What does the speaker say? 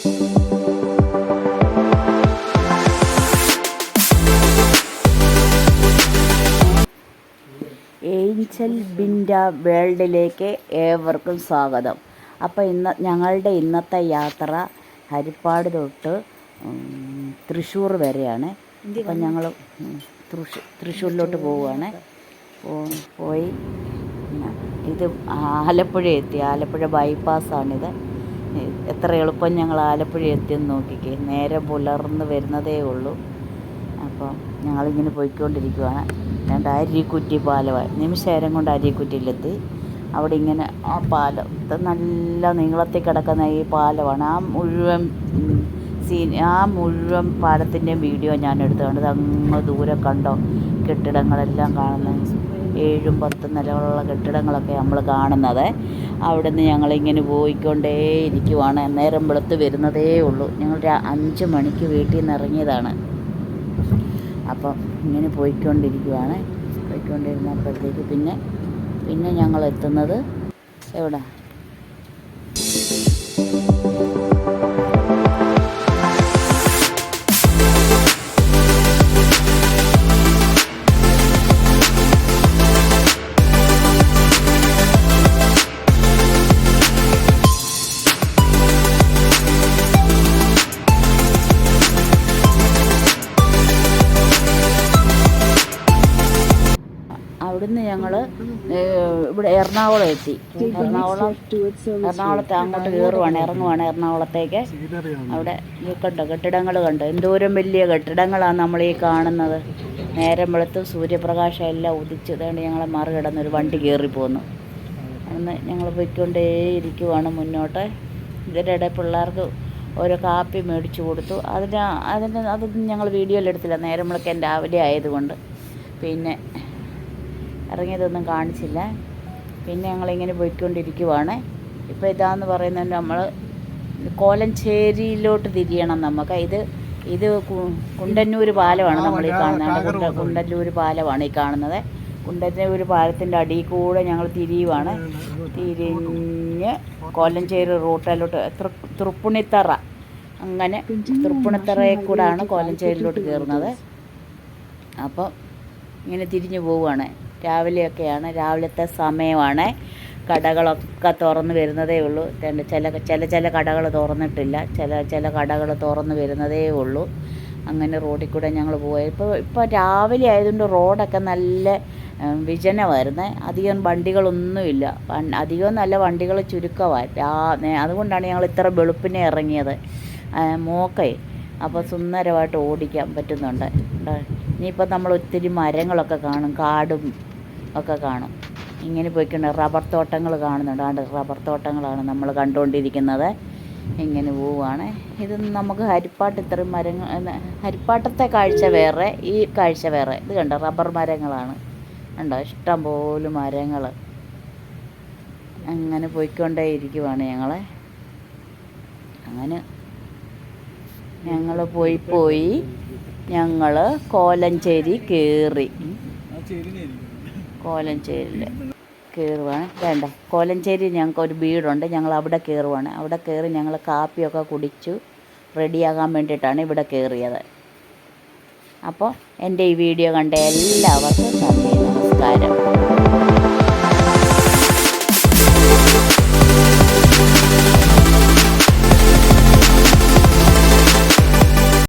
Angel Binda വേൾഡിലേക്ക് ഏവർക്കും സ്വാഗതം. അപ്പോൾ ഇന്ന് ഞങ്ങളുടെ ഇന്നത്തെ യാത്ര ഹരിപ്പാട് തൊട്ട് തൃശ്ശൂർ വരെയാണ്. അപ്പം ഞങ്ങൾ തൃശ്ശൂർ തൃശ്ശൂരിലോട്ട് പോവുകയാണ്. പോയി ഇത് ആലപ്പുഴ എത്തി. ആലപ്പുഴ ബൈപ്പാസ്സാണിത് എത്ര എളുപ്പം ഞങ്ങൾ ആലപ്പുഴ എത്തിയെന്ന് നോക്കിക്കേ. നേരെ പുലർന്ന് വരുന്നതേ ഉള്ളൂ. അപ്പം ഞങ്ങളിങ്ങനെ പോയിക്കൊണ്ടിരിക്കുവാണ്. രണ്ട് അരിക്കുറ്റി പാലമായി നിമിഷേരം കൊണ്ട് അരിക്കുറ്റിയിലെത്തി. അവിടെ ഇങ്ങനെ ആ പാലം ഇത് നല്ല നീളത്തിൽ കിടക്കുന്ന ഈ പാലമാണ്. ആ മുഴുവൻ സീൻ ആ മുഴുവൻ പാലത്തിന്റെയും വീഡിയോ ഞാൻ എടുത്തുകൊണ്ട് അങ്ങ് ദൂരെ കണ്ടോ? കെട്ടിടങ്ങളെല്ലാം കാണുന്നത് ഏഴും പത്തും നിലകളുള്ള കെട്ടിടങ്ങളൊക്കെ നമ്മൾ കാണുന്നത്. അവിടുന്ന് ഞങ്ങളിങ്ങനെ പോയിക്കൊണ്ടേ ഇരിക്കുവാണ് നേരം വെളുത്ത് വരുന്നതേ ഉള്ളൂ. ഞങ്ങൾ അഞ്ച് മണിക്ക് വീട്ടിൽ നിന്ന് ഇറങ്ങിയതാണ്. അപ്പം ഇങ്ങനെ പോയിക്കൊണ്ടിരിക്കുവാണ്. പോയിക്കൊണ്ടിരുന്നപ്പോഴത്തേക്ക് പിന്നെ പിന്നെ ഞങ്ങൾ എത്തുന്നത് എവിടെ? ഞങ്ങൾ ഇവിടെ എറണാകുളം എത്തി. എറണാകുളം എറണാകുളത്ത് അങ്ങോട്ട് കയറുവാണ് ഇറങ്ങുവാണ് എറണാകുളത്തേക്ക്. അവിടെ കണ്ടോ കെട്ടിടങ്ങൾ കണ്ടോ? എന്തോരം വലിയ കെട്ടിടങ്ങളാണ് നമ്മൾ ഈ കാണുന്നത്. നേരം വെളുത്ത് സൂര്യപ്രകാശം എല്ലാം ഉദിച്ച് ഇതുകൊണ്ട് ഞങ്ങളെ മറികടന്നൊരു വണ്ടി കയറി പോന്നു. അന്ന് ഞങ്ങൾ പോയിക്കൊണ്ടേ ഇരിക്കുവാണ് മുന്നോട്ട് ഇതിനിടെ പിള്ളേർക്ക് ഓരോ കാപ്പി മേടിച്ചു കൊടുത്തു. അതിന് അതിന് അതൊന്നും ഞങ്ങൾ വീഡിയോയിൽ എടുത്തില്ല. നേരം വിളക്കാൻ രാവിലെ ആയതുകൊണ്ട്. പിന്നെ ഇറങ്ങിയതൊന്നും കാണിച്ചില്ല പിന്നെ ഞങ്ങളിങ്ങനെ പോയിക്കൊണ്ടിരിക്കുവാണ് ഇപ്പോൾ ഇതാന്ന് പറയുന്നത് നമ്മൾ കോലഞ്ചേരിയിലോട്ട് തിരിയണം നമുക്ക് ഇത് ഇത് കുണ്ടന്നൂർ പാലമാണ് നമ്മൾ ഈ കാണുന്നത് കുണ്ട കുണ്ടന്നൂർ പാലമാണ് ഈ കാണുന്നത് കുണ്ടന്നൂർ പാലത്തിന്റെ അടിയിൽ കൂടെ ഞങ്ങൾ തിരിയുവാണ് തിരിഞ്ഞ് കോലഞ്ചേരി റൂട്ടിലോട്ട് തൃപ്പുണിത്തറ അങ്ങനെ തൃപ്പുണിത്തറയിൽ കൂടാണ് കോലഞ്ചേരിയിലോട്ട് കയറുന്നത് അപ്പം ഇങ്ങനെ തിരിഞ്ഞു പോവുകയാണ് രാവിലെയൊക്കെയാണ്. രാവിലത്തെ സമയമാണ് കടകളൊക്കെ തുറന്നു വരുന്നതേ ഉള്ളൂ. ചില ചില ചില കടകൾ തുറന്നിട്ടില്ല. ചില ചില കടകൾ തുറന്നു വരുന്നതേ ഉള്ളൂ. അങ്ങനെ റോഡിൽ കൂടെ ഞങ്ങൾ പോയി. ഇപ്പോൾ ഇപ്പോൾ രാവിലെ ആയതുകൊണ്ട് റോഡൊക്കെ നല്ല വിജനമായിരുന്നു. അധികം വണ്ടികളൊന്നുമില്ല. അധികം നല്ല വണ്ടികൾ ചുരുക്കമായി. അതുകൊണ്ടാണ് ഞങ്ങൾ ഇത്ര വെളുപ്പിനെ ഇറങ്ങിയത്. മോക്കെ അപ്പോൾ സുന്ദരമായിട്ട് ഓടിക്കാൻ പറ്റുന്നുണ്ട്. ഇനിയിപ്പോൾ നമ്മൾ ഒത്തിരി മരങ്ങളൊക്കെ കാണും. കാടും ഒക്കെ കാണും. ഇങ്ങനെ പോയിക്കൊണ്ട് റബ്ബർ തോട്ടങ്ങൾ കാണുന്നുണ്ട്. ആണ്ട് റബ്ബർ തോട്ടങ്ങളാണ് നമ്മൾ കണ്ടുകൊണ്ടിരിക്കുന്നത്. ഇങ്ങനെ പോവുകയാണ് ഇത് നമുക്ക് ഹരിപ്പാട്ട് ഇത്രയും മരങ്ങൾ ഹരിപ്പാട്ടത്തെ കാഴ്ച വേറെ ഈ കാഴ്ച വേറെ. ഇത് കണ്ടോ? റബ്ബർ മരങ്ങളാണ്. ഉണ്ടോ ഇഷ്ടം പോലെ മരങ്ങൾ. അങ്ങനെ പോയിക്കൊണ്ടേ ഇരിക്കുവാണ് ഞങ്ങളെ. അങ്ങനെ ഞങ്ങൾ പോയി പോയി ഞങ്ങൾ കോലഞ്ചേരി കയറി കോലഞ്ചേരിയിൽ കയറുവാണ് വേണ്ട കോലഞ്ചേരി ഞങ്ങൾക്ക് ഒരു വീടുണ്ട്. ഞങ്ങൾ അവിടെ കയറുവാണ് അവിടെ കയറി ഞങ്ങൾ കാപ്പിയൊക്കെ കുടിച്ചു റെഡിയാകാൻ വേണ്ടിയിട്ടാണ് ഇവിടെ കയറിയത് അപ്പോൾ എന്റെ ഈ വീഡിയോ കണ്ട എല്ലാവർക്കും നന്ദി നമസ്കാരം.